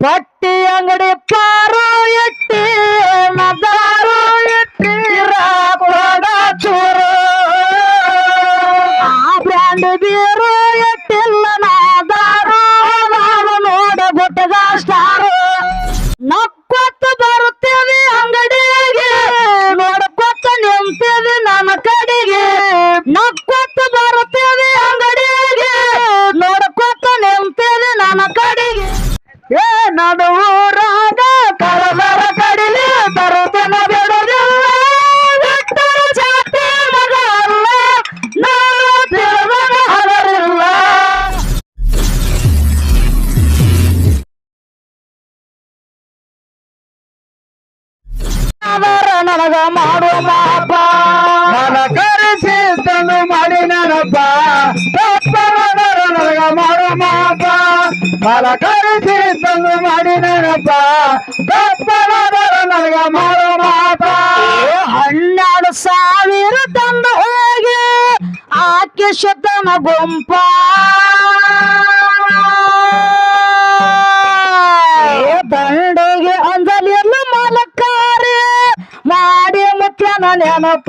ಪಟ್ಟಿ ಅಂಗಡಿ ಪಾರು ಎಟ್ಟಿ ನದಾರು ಮನ ಕಳಿಸಿ ತಂದು ಮಾಡಿ ನೆನಪ ತಪ್ಪವನರ ನನಗೆ ಮಾಡೋ ಮಾತ ಹನ್ನೆರಡು ಸಾವಿರ ತಂದು ಹೋಗಿ ಆಕೆ ಶತನ ಗುಂಪ ದಂಡಿಗೆ ಅಂಜಲಿಲ್ಲ ಮಲಕಾರಿ ಮಾಡಿ ಮುಖ್ಯನ ನೆನಪ.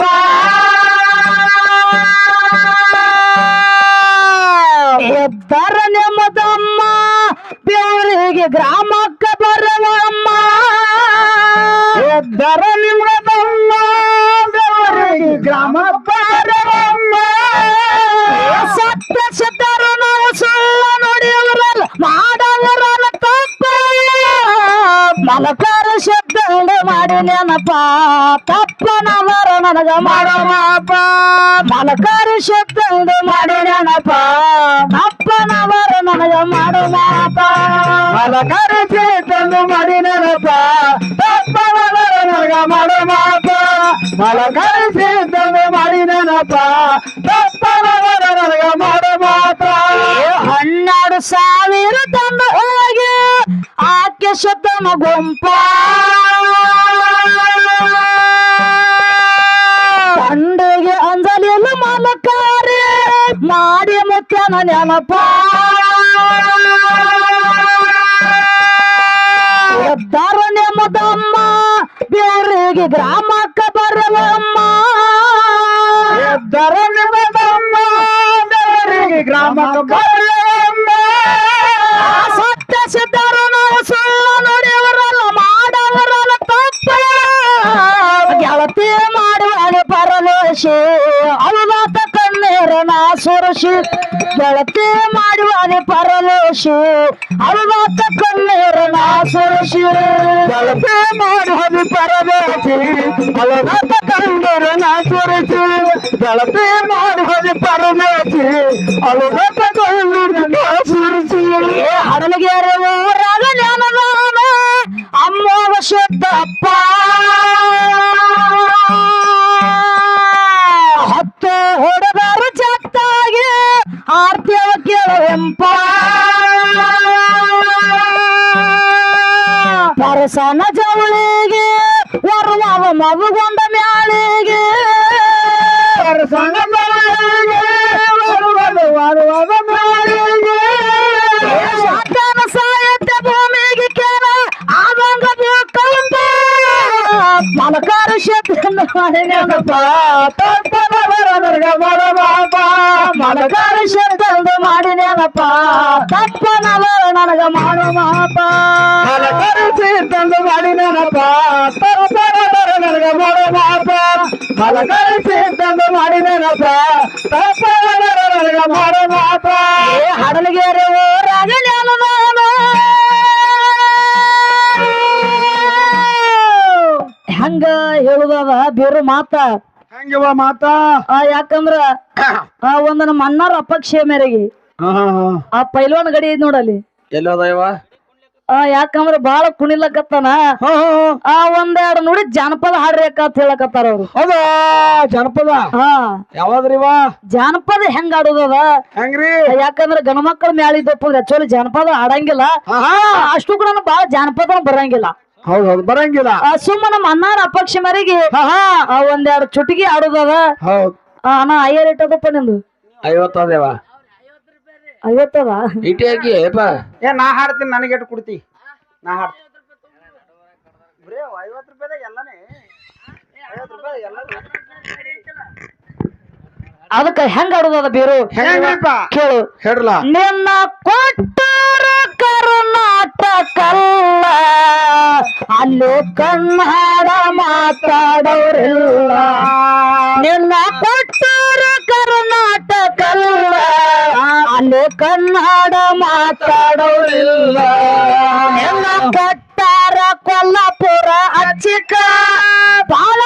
ಮಲಕಾರ ಶಬ್ದ ಮಾಡಿ ನೆನಪ ತಪ್ಪನವರ ನನಗ ಮಾಡೋ ಮಾಪ ಮಲಕಾರ ಶಬ್ದ ಮಾಡಿ ನೆನಪ ತಪ್ಪನವರ ನನಗ ಮಾಡೋ ಮಾಪ ಮನ ಕರೆಸಿ ತಂದು ಮಾಡಿ ನೆನಪ ತಪ್ಪವನರ ನನಗ ಮಾಡೋ ಮಾಪ ಮನ ಕರೆಸಿ ತಂದು ಮಾಡಿ ನೆನಪ ತಪ್ಪವನರ ನನಗ ಮಾಡೋ ಮಾಪ ಹನ್ನೆರಡು ಸಾವಿರ ತಂದು ಹೋಗಿ ಶಬ್ದನ ಗುಂಪ. ತಂಡೆಗೆ ಅಂಜಲಿಲ್ಲ ಮಲಕಾರಿ ಮಾಡಿ ಮುಖ್ಯನ ನೆನಪ. ಎದ್ದರ ನೆಮ್ಮದಮ್ಮ ಬೇರೆಗೆ ಗ್ರಾಮಕ್ಕ ಕಣ್ಣೀರನ ಸುರಶಿ ಗೆಳತಿ ಮಾಡುವನೆ ಪರಲೋಶಿ ಅವಮಾತ ಕಣ್ಣೀರನ ಸುರಶಿ ಗೆಳತಿ ಮಾಡಿ ಹದಿ ಪರದೇಶಿ ಅಲಗತ ಕಂಡರು ನಾ ಸುರಿಸಿ. ಗೆಳತಿ ಮಾಡಿ ಹದಿ ಪರದೇಶಿ ಅಲಗತ ಕಂಡರು ನಾ ಸುರಿಸಿ. ಹಡಲಗೆರೆ ಊರಾಗ ಜ್ಞಾನದಾನ ಅಮ್ಮೋಗ ಶುದ್ಧಪ್ಪ ಪರಸನ ಜವಳಿಗೆ ವರುವವ ಮಗುಗೊಂಡ ಮ್ಯಾಳಿಗೆ. ಶಾಸನ ಸಾಹಿತ್ಯ ಭೂಮಿಗೆ ಕೇಳ ಮಲಕಾರ ನೆನಪ ತಪ್ಪನವರ ಮಾಡಬಾಪ ಮಲಕಾರ ಶಬ್ದ ಮಾಡಿ ನೆನಪ. ತಪ್ಪನವರ ನನಗ ಮಾಡೋ ಮಾಪ ಮನ ಕರೆಸಿ ತಂದು ಮಾಡಿ ನೆನಪ. ತಪ್ಪನವರ ನನಗ ಮಾಡೋ ಮಾಪ ಮನ ಕರೆಸಿ ತಂದು ಮಾಡಿ ನೆನಪ. ತಪ್ಪನವರ ನನಗ ಮಾಡೋ ಮಾಪ ಹಡಲಗೆರೆ ಊರಾಗ ನಾನು ಹಂಗ ಹೇಳುದದ ಬೇರು ಮಾತ. ಹಂಗಿವ ಮಾತಾ. ಆ ಯಾಕಂದ್ರ ಆ ಒಂದ್ ನಮ್ಮ ಅಣ್ಣಾರ ಅಪಕ್ಷೆ ಮೇರೆಗೆ. ಆ ಪೈಲ್ವಾನ್ ಗಡಿ ಐದ್ ನೋಡಲ್ಲಿ ಎಲ್ಲೋದ ಇವ? ಆ ಯಾಕಂದ್ರ ಬಾಳ ಕುಣಿಲಕತ್ತಾನ. ಆ ಒಂದೆರಡು ನೋಡಿ ಜಾನಪದ ಹಾಡ್ರಿ ಅಕ್ಕ ಅಂತ ಹೇಳಕತ್ತಾರ ಅವ್ರು. ಹೌದಾ? ಜನಪದ? ಹಾ. ಯಾವಾದ್ರಿವ ಜಾನಪದ ಹೆಂಗ್ ಆಡೋದದ ಹೆಂಗ್ರಿ? ಯಾಕಂದ್ರ ಗಣಮಕ್ಕಳ ಮ್ಯಾಳಿದ್ದಪ್ಪ ಅಂದ್ರೆ ಆಕ್ಚುಲಿ ಜಾನಪದ ಆಡಂಗಿಲ್ಲ ಅಷ್ಟು ಕೂಡ ಬಾಳ ಜಾನಪದ ಬರಂಗಿಲ್ಲ. ಹೌದ್ ಹೌದು ಬರಂಗಿಲ್ಲ. ಆ ಸುಮ್ಮ ನಮ್ಮ ಅಣ್ಣಾರ ಅಪಕ್ಷ ಮರಿಗೆ ಆ ಒಂದೆರಡು ಚುಟಿಗೆ ಆಡೋದದ. ಹೌದು. ಅಣ್ಣ ಅಯ್ಯ ರೇಟ್ ಅದಪ್ಪ ನಿಂದು ಐವತ್ತದೇವ ಐವತ್ತದ ಇಟಿ ಹಾಕಿ ಏಪ ಏ ನಾ ಹಾಡ್ತೀನಿ ನನಗೆ ಇಟ್ಟು ಕೊಡ್ತಿ. ನಾ ಹಾಡ್ತೀನಿ. ಬರೀ ಐವತ್ತು ರೂಪಾಯಿದಾಗ ಎಲ್ಲನೇ. ಐವತ್ತು ರೂಪಾಯಿ ಎಲ್ಲ ಅದಕ್ಕ ಹೆಂಗ ಆಡುದದ ಬೇರು? ಹೆಂಗಪ್ಪ? ಕೇಳು. ಹೇಳ್ರಲ್ಲ ನಿನ್ನ ಕೊಟ್ಟಾರ ಕರ್ನಾಟಕಲ್ಲ ಅಲ್ಲಿ ಕನ್ನಡ ಮಾತಾಡೋರಿಲ್ಲ. ನಿನ್ನ ಕೊಟ್ಟಾರ ಕರ್ನಾಟಕಲ್ಲ ಅಲ್ಲಿ ಕನ್ನಡ ಮಾತಾಡೋರಿಲ್ಲ. ನಿನ್ನ ಕೊಟ್ಟಾರ ಕೊಲ್ಲಾಪುರ ಅಚ್ಚಿಕ. ಬಾಳ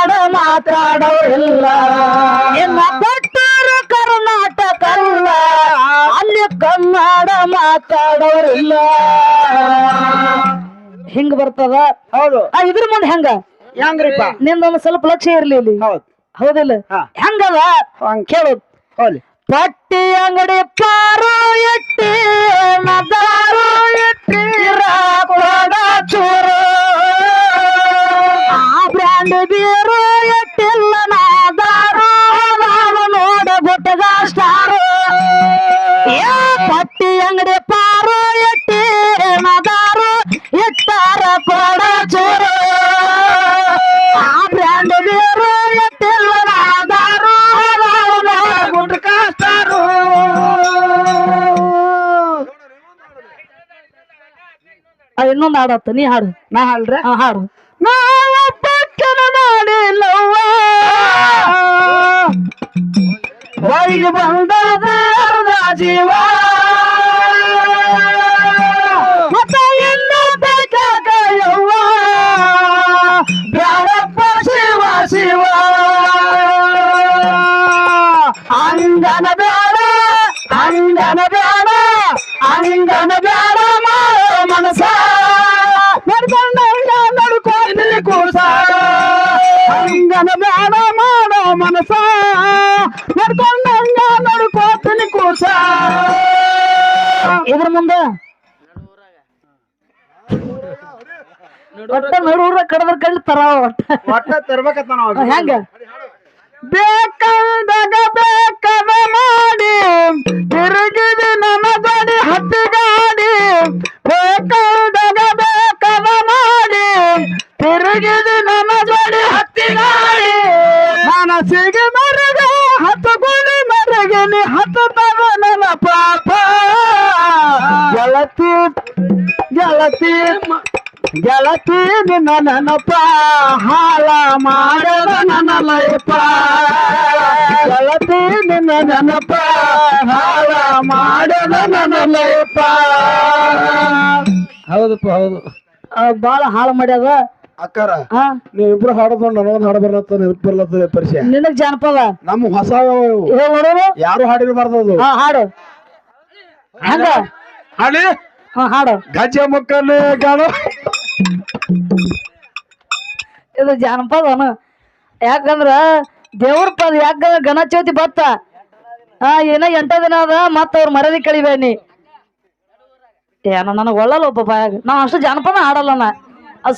ಕನ್ನಡ ಮಾತಾಡೋರಿಲ್ಲ. ಎಲ್ಲ ಕೊಟ್ಟರು ಕರ್ನಾಟಕ ಅಲ್ಲಿ ಕನ್ನಡ ಮಾತಾಡೋರಿಲ್ಲ. ಹಿಂಗ್ ಬರ್ತದ? ಹೌದು. ಆ, ಇದ್ರ ಮುಂದೆ ಹೆಂಗ? ಹೆಂಗ್ರಿಪ್ಪ ನಿಂದೊಂದು ಸ್ವಲ್ಪ ಲಕ್ಷ್ಯ ಇರ್ಲಿ ಇಲ್ಲಿ. ಹೌದು. ಹೌದಿಲ್ಲ. ಹೆಂಗದ? ಹಂಗ್ ಕೇಳು. ಹೋಲಿ. ಪಟ್ಟಿ ಅಂಗಡಿ ಪಾರು ಎಟ್ಟಿ ಮದಾರು ಎಟ್ಟಿ ಕೊಡ ಚೂರು. ಆ ಬ್ರ್ಯಾಂಡ್ ಬೀರು ಹಾಡತ್ತ ನೀ ಹಾಡು. ನಾ ಹಾಡ್ರೆ ಹಾ ಹಾಡು. ನಾವೊಬ್ಬಕ್ಕನ ಮಾಡಿಲ್ಲವ್ವ. ಹೊಯ್ಗೆ ಬಂದದ ಜೀವ. ಇದ್ರ ಮುಂದೆ? ಒಟ್ಟ ನಡೂರ ಕಡದ್ರ ಕಳ್ಳಿ ತರ ಒಟ್ಟ. ಒಟ್ಟ ತರ್ಬೇಕತ್ತ ನಾವು ಹೆಂಗ? ಬೇಕಾದಾಗ ಬೇಕಾದ ಮಾಡಿ ತಿರುಗಿದ ನನ್ನ ಬಡಿ ಹತ್ತಿ ಗಾಡಿ ಬೇಕಾದಾಗ ಬೇಕಾದ ಮಾಡಿ ತಿರುಗಿದ ನನ್ನ ಜೋಡಿ ಹತ್ತಿ ಗಾಡಿ ನಾನು ಮರಗ ಗೆಳತಿ ಗೆಳತಿ ನಿನ್ನ ನೆನಪ ಹಾಳ ಮಾಡದ ನನ್ನ ಲೈಪ ಗೆಳತಿ ನಿನ್ನ ನೆನಪ ಹಾಳ ಮಾಡದ ನನ್ನ ಲೈಪ ಹೌದಪ್ಪ ಹೌದು. ಬಾಳ ಹಾಳು ಮಾಡ್ಯದ? ಅಕ್ಕಾರ ನೀವ್ ಇಬ್ರು ಹಾಡೋದು ನನಗೊಂದು ಹಾಡು ಬರ್ಲತ್ತ ನೆನಪಿರ್ಲತ್ತ ಪರಿಚಯ. ನಿನಗ್ ಜಾನಪದ? ನಮ್ಮ ಹೊಸ ಯಾರು ಹಾಡಿರಬಾರ್ದು ಅದು? ಹಾ ಹಾಡು. ಹಂಗ? ಹಾಡಿ. ಹಾ ಹಾಡು. ಗಜ ಕಾಣು ಇದು ಜಾನಪದ ಯಾಕಂದ್ರ ದೇವ್ರ ಪದ ಯಾಕಂದ್ರ ಗಣಚೌತಿ ಬತ್ತ ಹಾ ಏನ ಎಂಟ ದಿನ ಅದ ಮತ್ತ ಅವ್ರ ಮರದಿ ಕಳಿಬೇನಿ ಏನೋ ನನಗೆ ಒಳ್ಳಲ್ಲ ಒಬ್ಬ ಬಾಯಾಗ. ನಾ ಅಷ್ಟು ಜಾನಪದ ಹಾಡಲ್ಲ ನಾ.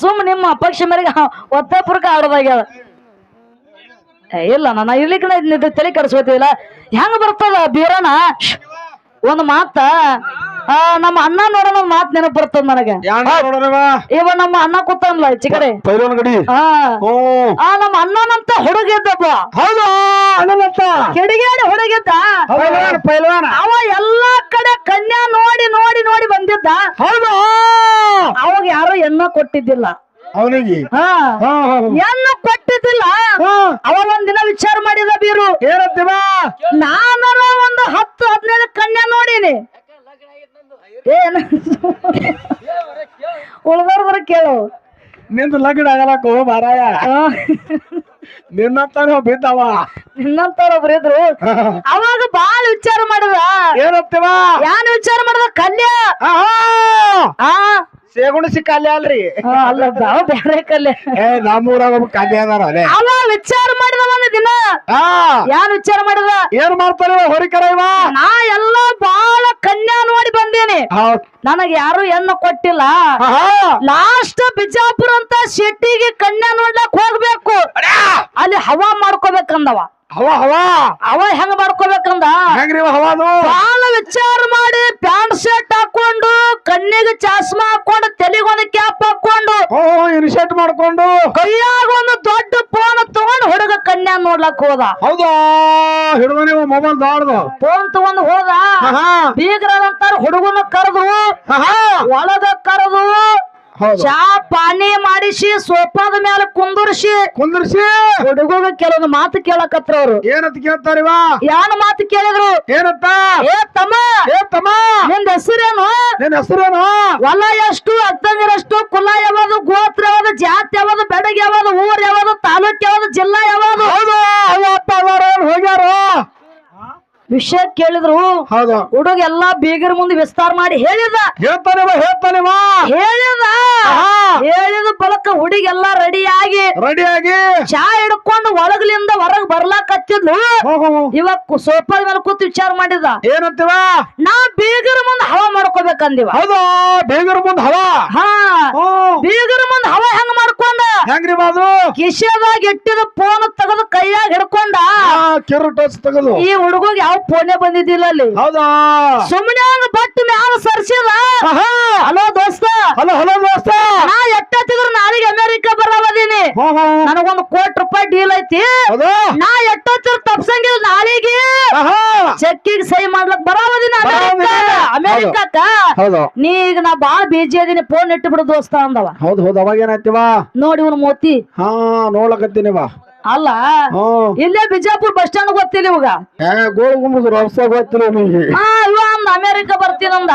ಸುಮ್ ನಿಮ್ಮ ಅಪಕ್ಷ ಮೇರೆಗೆ ಒತ್ತಾಪುರಕ್ಕೆ ಆಡೋದಾಗ್ಯದ ಇಲ್ಲ ನಾನು ಇರ್ಲಿಕ್ಕೆ ನಿಂತ ತಲೆ ಕೆಡಿಸ್ಕೋತಿಲ್ಲ ಹೆಂಗ ಬರ್ತದ ಬೀರಣ ಒಂದು ಮಾತ. ಆ, ನಮ್ಮ ಅಣ್ಣ ನೋಡೋಣ ಮಾತ್ ನೆನಪು ಬರ್ತದ ನನಗೆ. ಇವ ನಮ್ಮ ಅಣ್ಣ ಕೂತಲ್ಲ ಚಿಕರೆ ಗಡಿ. ಆ ನಮ್ಮ ಅಣ್ಣನಂತ ಹುಡುಗಿದ್ದಪ್ಪ ಹೌದು ಅಣ್ಣನಂತ. ಕಿಡಿಗೇಡಿ ಹುಡುಗಿದ್ದ. ಪೈಲ್ವಾನ್ ಅವ ಎಲ್ಲಾ ಕಡೆ ಕನ್ಯಾ ನೋಡಿ ನೋಡಿ ನೋಡಿ ಬಂದಿದ್ದ. ಹೌದು. ಅವಾಗ ಯಾರು ಹೆಣ್ಣ ಕೊಟ್ಟಿದ್ದಿಲ್ಲ. ಅವನಿಗೆ? ಹಾ. ಹಾ ಹಾ ಹೆಣ್ಣು ಕೊಟ್ಟಿದ್ದಿಲ್ಲ. ಅವಾಗ ಒಂದಿನ ವಿಚಾರ ಮಾಡಿದ ಬೀರು. ಏನಂತೀವ? ನಾನು ಒಂದು ಹತ್ತು ಹದಿನೈದು ಕನ್ಯಾ ನೋಡೀನಿ. ಏನ? ಉಳ್ದವ್ರ ಕೇಳು. ನಿಂದು ಲಗ್ನ ಆಗಲಕ್ಕ ಮಾರಾಯ. ನಿನ್ನಂತಾನೆ ಬಿದ್ದವ. ನಿನ್ನಂತವ್ರೊಬ್ರು ಇದ್ರು. ಅವಾಗ ಬಾಳ ವಿಚಾರ ಮಾಡಿದ. ಏನಂತೀವ? ಯಾನ್ ವಿಚಾರ ಮಾಡಿದ? ಕನ್ಯಾ. ಆ. ಸೇಗುಣ ಸಿಕ್ಕ ಅಲ್ಲೇ ಅಲ್ರಿ. ಹಾ, ಅಲ್ಲ ಬೇರೆ ಕಲ್ಲೆ ಏ ನಮ್ಮೂರಾಗ ಒಬ್ಬ ಕಲ್ಲೆ ಅದಾರ ಅಲ್ಲೇ ಅವ ವಿಚಾರ ಮಾಡಿದ ಒಂದು ದಿನ. ಹಾ. ಯಾನ್ ವಿಚಾರ ಮಾಡಿದ? ಏನ್ ಮಾಡ್ತಾರ ಹೊರಿಕರ ಇವ? ನಾ ಎಲ್ಲ ಬಾಳ ಕನ್ಯಾ ನೋಡಿ ಬಂದೇನೆ. ಹೌದ್. ನನಗೆ ಯಾರು ಹೆಣ್ಣು ಕೊಟ್ಟಿಲ್ಲ. ಆಹಾ. ಲಾಸ್ಟ್ ಬಿಜಾಪುರ ಅಂತ ಶೆಟ್ಟಿಗೆ ಕನ್ಯಾ ನೋಡ್ಲಕ್ ಹೋಗ್ಬೇಕು. ಅಲ್ಲಿ ಹವಾ ಮಾಡ್ಕೋಬೇಕಂದವ. ಹವ ಹವ. ಅವ ಹೆಂಗ್ ಮಾಡ್ಕೋಬೇಕಂದ? ಹೆಂಗ್ರಿ ಇವ ಹವಾದು ಬಾಳ ವಿಚಾರ ಮಾಡಿ ಪ್ಯಾಂಟ್ ಶರ್ಟ್ ಹಾಕೊಂಡು ಕಣ್ಣಿಗೆ ಚಾಸ್ಮಾ ಹಾಕೊಂಡು ತಲೆಗೊಂದು ಕ್ಯಾಪ್ ಹಾಕೊಂಡು ಓ ಇನಿಷಿಯೇಟ್ ಮಾಡ್ಕೊಂಡು. ಕೈಯಾಗ ಒಂದು ದೊಡ್ಡ ಫೋನ್ ತಗೊಂಡು ಹುಡುಗ ಕನ್ಯಾ ನೋಡ್ಲಕ್ ಹೋದ. ಹೌದಾ? ಹಿಡಿದ ನೀವು ಮೊಬೈಲ್ ದಾಡ್ದು. ಫೋನ್ ತಗೊಂಡು ಹೋದ. ಬೀಗ್ರಂತಾರ ಹುಡುಗನ ಕರೆದು. ಒಳಗ ಕರೆದು ಚಾ ಪಾನಿ ಮಾಡಿಸಿ ಸೋಫಾದ ಮೇಲೆ ಕುಂದರ್ಸಿ ಕುಂದರ್ಸಿ. ಹುಡುಗನ ಕೆಲವೊಂದು ಮಾತು ಕೇಳಕತ್ರ ಅವ್ರು. ಏನಂತ ಕೇಳ್ತಾರಿವ ಯಾನ್ ಮಾತು ಕೇಳಿದ್ರು? ಏನಂತ? ಏ ತಮ್ಮ! ಏ ತಮ್ಮ! ನಿಂದ ಹೆಸರೇನು? ನಿನ್ ಹೆಸರೇನು? ಹೊಲ ಎಷ್ಟು ಅತ್ತಂದಿರಷ್ಟು ಕುಲ ಯಾವುದು ಗೋತ್ರ ಯಾವುದು ಜಾತಿ ಯಾವುದು ಬೆಡಗ್ ಯಾವುದು ಊರ್ ಯಾವುದು ತಾಲೂಕ್ ಯಾವುದು ಜಿಲ್ಲಾ ಯಾವುದು ಹೌದು ಅವ್ವ ಅಪ್ಪ ಅದಾರ ಹೋಗ್ಯಾರ ವಿಷಯ ಕೇಳಿದ್ರು ಹೌದು. ಹುಡುಗ ಎಲ್ಲಾ ಬೀಗರ ಮುಂದೆ ವಿಸ್ತಾರ ಮಾಡಿ ಹೇಳಿದ. ಹೇಳ್ತಾನೆ ಹೇಳ್ತಾನೆ ಹೇಳಿದ. ಹೇಳಿದ ಬಲಕ ಹುಡುಗ ಎಲ್ಲಾ ರೆಡಿ ಆಗಿ ರೆಡಿಯಾಗಿ. ಚಾ ಹಿಡ್ಕೊಂಡು ಒಳಗ್ಲಿಂದ ಹೊರಗ್ ಬರ್ಲಾಕತ್ತಿದ್ಲು. ಇವಾಗ ಸೋಫಾದ ಮೇಲೆ ಕೂತು ವಿಚಾರ ಮಾಡಿದ. ಏನಂತೀವ? ನಾ ಬೀಗರ ಮುಂದೆ ಹವಾ ಮಾಡ್ಕೋಬೇಕಂದಿವ. ಹೌದು? ಬೇಗರ ಮುಂದೆ ಹವಾ? ಹಾ. ಬೀಗರ ಮುಂದೆ ಹೆಂಗ್ರಿ ಬಾದು ಕಿಶದಾಗ ಇಟ್ಟಿದ ಫೋನ್ ತೆಗೆದು ಕೈಯಾಗ ಹಿಡ್ಕೊಂಡ ಕಿರು ಟಚ್ ತೆಗೆದು. ಈ ಹುಡುಗ ಯಾವ ಫೋನೇ ಬಂದಿದ್ದಿಲ್ಲ ಅಲ್ಲಿ. ಹೌದಾ? ಸುಮ್ಮನೆ ಹಂಗ ಬಟ್ ಮ್ಯಾಲ ಸರ್ಸಿದ. ಹಲೋ ದೋಸ್ತ. ಹಲೋ ಹಲೋ ದೋಸ್ತ. ನಾ ಎಟ್ಟತ್ತಿದ್ರು ನಾಳೆಗೆ ಅಮೆರಿಕ ಬರವದೀನಿ. ನನಗೊಂದು ಕೋಟಿ ರೂಪಾಯಿ ಡೀಲ್ ಐತಿ. ಹೌದು? ನಾ ಎಟ್ಟತ್ತಿರು ತಪ್ಸಂಗಿಲ್ಲ ನಾಳೆಗೆ. ಚೆಕ್ಕಿಗೆ ಸಹಿ ಮಾಡ್ಲಕ್ ಬರವದಿನ. ಅಮೆರಿಕಕ್ಕ ಹೌದು. ನೀ ಈಗ ನಾ ಬಾಳ ಬಿಜಿ ಅದೀನಿ ಫೋನ್ ಇಟ್ಟು ಬಿಡು ದೋಸ್ತ ಅಂದವ. ಹೌದು ಹೌದು. ಅವಾಗ ಏನಾಯ್ತಿವ? ನೋಡಿ ಮೋತಿ. ಹಾ ನೋಡ್ಲಕತ್ತೀನಿವ ಅಲ್ಲ? ಇಲ್ಲೇ ಬಿಜಾಪುರ್ ಬಸ್ ಸ್ಟ್ಯಾಂಡ್ ಗೊತ್ತಿಲ್ಲ ಇವಾಗ? ಗೋಳು ಗುಂಬುದು ಗೊತ್ತಿಲ್ಲ ನಿಮಗೆ. ಅಮೆರಿಕ ಬರ್ತೀನಂದ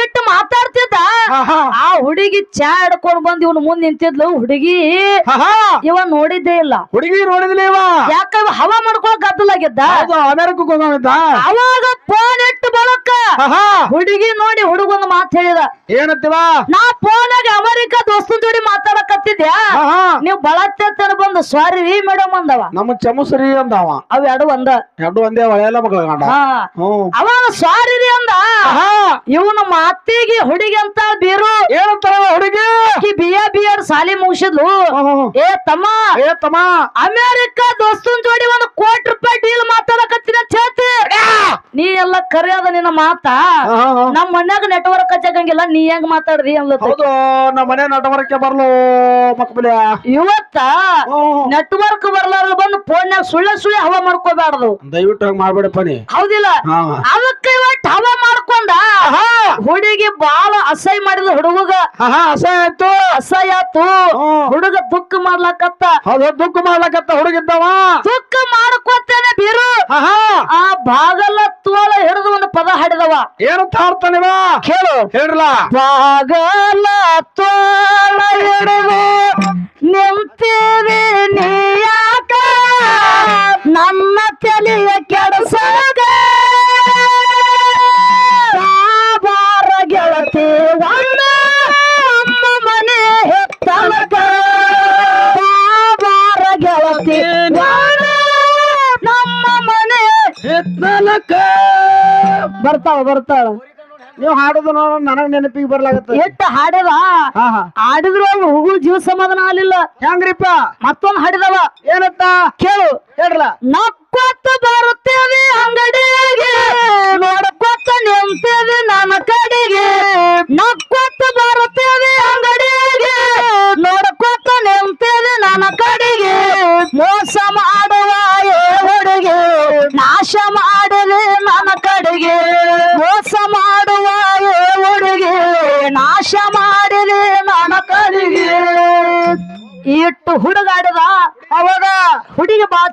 ಇಟ್ಟು ಮಾತಾಡ್ತಿದ್ದ. ಆ ಹುಡುಗಿ ಚಾ ಹಿಡ್ಕೊಂಡ್ ಬಂದ್ ಇವನ್ ಮುಂದ್ ನಿಂತಿದ್ಲು. ಹುಡುಗಿ. ಇವ ನೋಡಿದ್ದೇ ಇಲ್ಲ. ಹುಡುಗಿ ನೋಡಿದ್ಲಿ ಇವ? ಯಾಕ ಇವ ಹವಾ ಮಾಡ್ಕೊಳಕ್ ಗದ್ದಲಾಗಿದ್ದ? ಅಮೇರಿಕ ಅವಾಗ ಫೋನ್ ಇಟ್ಟು ಬಳಕ. ಹುಡುಗಿ ನೋಡಿ ಹುಡುಗನ್ ಮಾತ್ ಹೇಳಿದ. ಏನಂತೀವ? ನಾ ಫೋನ್ ಆಗಿ ಅಮೆರಿಕ ದೋಸ್ತನ್ ಜೋಡಿ ಮಾತಾಡಕತ್ತಿದ್ಯಾ? ನೀವು ಬಳತ್ತನ ಬಂದು ಸಾರಿ ರೀ ಮೇಡಮ್ ಅಂದವ. ನಮ್ಮ ಚಮಸ್ರಿ ಅಂದವ. ಅವ್ ಎರಡು ಒಂದ. ಎರಡು ಒಂದೇ ಒಳ್ಳೆಲ್ಲ ಮಕ್ಕಳ ಗಂಡ. ಹಾ. ಅವಾಗ ಸಾರಿ ರೀ ಅಂದ. ಇವನು ಮಾತಿಗೆ ಹುಡುಗಿ ಅಂತ ಬೀರು. ಏನಂತಾರ ಹುಡುಗಿ? ಆಕಿ ಬಿ ಎ ಬಿ ಎಡ್ ಸಾಲಿ ಮುಗಿಸಿದ್ಲು. ಏ ತಮ್ಮ. ಏ ತಮ್ಮ. ಅಮೇರಿಕ ದೋಸ್ತನ್ ಜೋಡಿ ಒಂದು ಕೋಟಿ ರೂಪಾಯಿ ಡೀಲ್ ಮಾತಾಡಕತ್ತಿನ ಚೇತಿ ನೀ ಎಲ್ಲ ಕರೆಯೋದ ನಿನ್ನ ಮಾತ. ಆಹಾ. ಮನ್ಯಾಗ ನೆಟ್ವರ್ಕ್ ಹಚ್ಚಕಂಗಿಲ್ಲ ನೀ ಹೆಂಗ್ ಮಾತಾಡ್ದಿ ಅನ್ಲತ್ತ ಹೌದು ನಮ್ಮ ಮನೆ ನೆಟ್ವರ್ಕ್ ಬರ್ಲು ಮಕ್ಕಳ ಇವತ್ತ ನೆಟ್ವರ್ಕ್ ಬರ್ಲಾರ ಬಂದು ಫೋನ್ಯಾಗ ಸುಳ್ಳೆ ಸುಳ್ಳೆ ಹವಾ ಮಾಡ್ಕೋಬಾರ್ದು ದಯವಿಟ್ಟು ಮಾಡ್ಬೇಡಪ್ಪ ನೀ. ಹೌದಿಲ್ಲ? ಅದಕ್ಕೆ ಇವತ್ತು ಹವಾ ಮಾಡ್ಕೊಂಡ ಹುಡುಗಿ ಬಾಳ ಅಸಹ್ಯ ಮಾಡಿದ ಹುಡುಗ. ಅಸಹ್ಯ ಆಯ್ತು. ಅಸಹ್ಯ ಆಯ್ತು. ಹುಡುಗ ದುಃಖ ಮಾಡ್ಲಕತ್ತ. ಹೌದು ದುಃಖ ಮಾಡ್ಲಕತ್ತ ಹುಡುಗಿದ್ದವ. ದುಃಖ ಮಾಡ್ಕೊತೇನೆ ಬೀರು ಆ ಬಾಗಲ ತೋಲ ಹಿಡಿದು ಒಂದು ಪದ ಹಾಡಿದವ. ಏನು ಹಾಡ್ತಾನಿವ ಕೇಳು. ಹೇಳ್ರಲ್ಲ. ಬಾಗಲ ತೋಳ ಹಿಡಿದು ನಿಂತೇವೆ ನೀ ನನ್ನ ತಲೆಯ ಕೆಡಸಾಗ ಬರ್ತಾವ ಬರ್ತಾವ ನೀವು ಹಾಡುದು ನೋಡ ನನಗ್ ನೆನಪಿಗೆ ಬರ್ಲಾಗತ್ತ. ಎಟ್ಟ ಹಾಡದ ಹಾ ಹಾ. ಹಾಡಿದ್ರು ಅವ್ನು ಹೋಗು ಜೀವ ಸಮಾಧಾನ ಆಗಲಿಲ್ಲ. ಹೆಂಗ್ರಿಪ್ಪ? ಮತ್ತೊಂದ್ ಹಾಡಿದವ ಏನತ್ತ? ಕೇಳು. ಹೇಳ್ರಲ್ಲ ನಕ್ಕೊತ್ತ ಬರುತ್ತೇವೆ ಅಂಗಡಿಗೆ ನೋಡಕೊತ್ತ ನಿಂತೇವೆ ನನ್ನ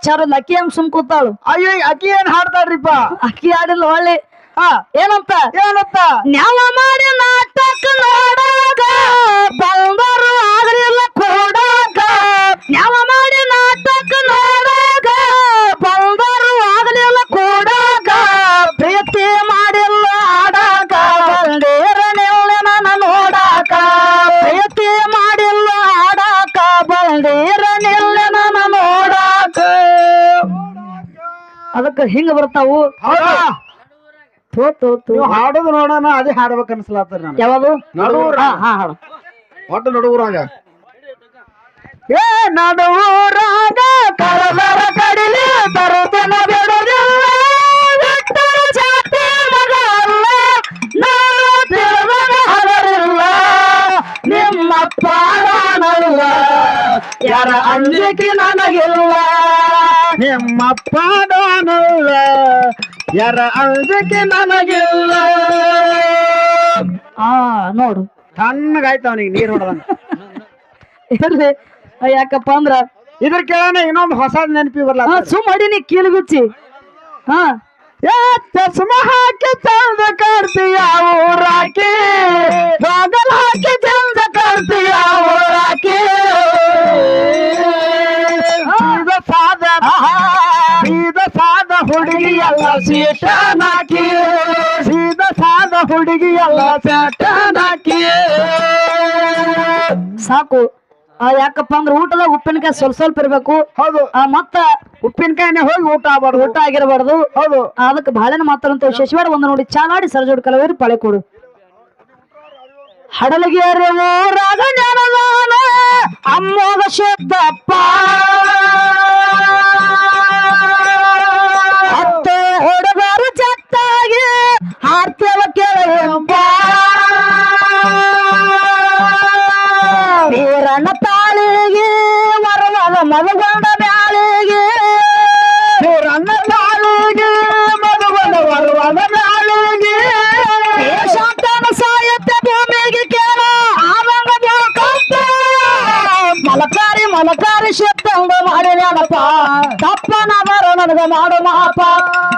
ಚರಲ್ಲ ಅಕ್ಕಿ ಹೆಂಗ್ ಸುಮ್ ಕೂತಾಳು. ಅಯ್ಯೋ ಅಕ್ಕಿ ಏನ್ ಹಾಡ್ತಾಳ್ರಿಪ್ಪ? ಅಕ್ಕಿ ಹಾಡಿಲ್ಲ ಒಳ್ಳೆ ಹಾ. ಏನಂತ? ಏನಂತ? ನ್ಯಾವ ಮಾಡಿ ನಾಟಕ ನೋಡಾಗ ಬರ್ತಾವು ತೋ ತೋ ತೋ ನೀವು ಹಾಡೋದು ನೋಡೋಣ ಅದೇ ಹಾಡ್ಬೇಕು ಅನ್ಸ್ಲಾತದ ನಾನು ಯಾವುದು? ನಡುವ್ರ. ಹಾ ಹಾ ಹಾಡು. ಒಟ್ಟು ನಡುವರಾಗ. ಏ ನಡುವರಾಗ ಕರದರ ಕಡಿಲಿ ತರುತನ ಬಿಡುದಿಲ್ಲ ಬಿಟ್ಟರ ಜಾತಿ ಮಗ ಅಲ್ಲ. ನಾನು ತಿಳಿದವ ಹರರಿಲ್ಲ ನಿಮ್ಮಪ್ಪ ನಾನಲ್ಲ ಯಾರ ಅಂಜಿಕೆ ನನಗಿಲ್ಲ. ನಿಮ್ಮಪ್ಪ ನಾನಲ್ಲ ಯಾರ ಅಂಜಿಕೆ ನನಗಿಲ್ಲ. ಆ ನೋಡು. ತಣ್ಣಗಾಯ್ತು ಅವನಿಗೆ ನೀರು ಹೊಡೆದಂಗ ಇರ್ಲಿ. ಯಾಕಪ್ಪ ಅಂದ್ರ? ಇದ್ರ ಕೇಳೋಣ ಇನ್ನೊಂದು ಹೊಸ ನೆನಪಿ ಬರ್ಲ ಹಾ ಸುಮ್ ಮಾಡೀನಿ ಕೀಲ್ಗುಚ್ಚಿ. ಹಾ ಚಸ್ಮ ಹಾಕಿ ಚಂದ ಕಾಡ್ತೀಯ ಊರಾಕಿ. ಬಾಗಲ್ ಹಾಕಿ ಚಂದ ಕಾಡ್ತೀಯ ಊರಾಕಿ. ಹುಡುಗಿ ಎಲ್ಲ ಸೀಟ ನಾಕಿ ಸೀದ ಸಾದ ಹುಡುಗಿ ಎಲ್ಲ ಸೇಟ ನಾಕಿ ಸಾಕು. ಆ ಯಾಕಪ್ಪ ಅಂದ್ರೆ ಊಟದ ಉಪ್ಪಿನಕಾಯಿ ಸ್ವಲ್ಪ ಸ್ವಲ್ಪ ಇರ್ಬೇಕು. ಹೌದು. ಆ ಮತ್ತ ಉಪ್ಪಿನಕಾಯಿನೇ ಹೋಗಿ ಊಟ ಆಗ್ಬಾರ್ದು ಊಟ ಆಗಿರಬಾರ್ದು. ಹೌದು. ಅದಕ್ಕೆ ಬಾಳೆನ ಮಾತಾಡಂತ ವಿಶೇಷವಾದ ಒಂದು ನೋಡಿ ಚಾಲಾಡಿ ಸರಜೋಡ್ ಕಲವೇರಿ ಪಳೆ ಕೊಡು ಹಡಲಗೇರಿ ಅಮ್ಮೋಗ ಶುದ್ಧಪ್ಪ. ಹಾಡ್ತೇವ ಕೇಳುವಂಪ ವೀರನ ತಾಳಿಗೆ ವರವದ ಮಲಗೊಂಡ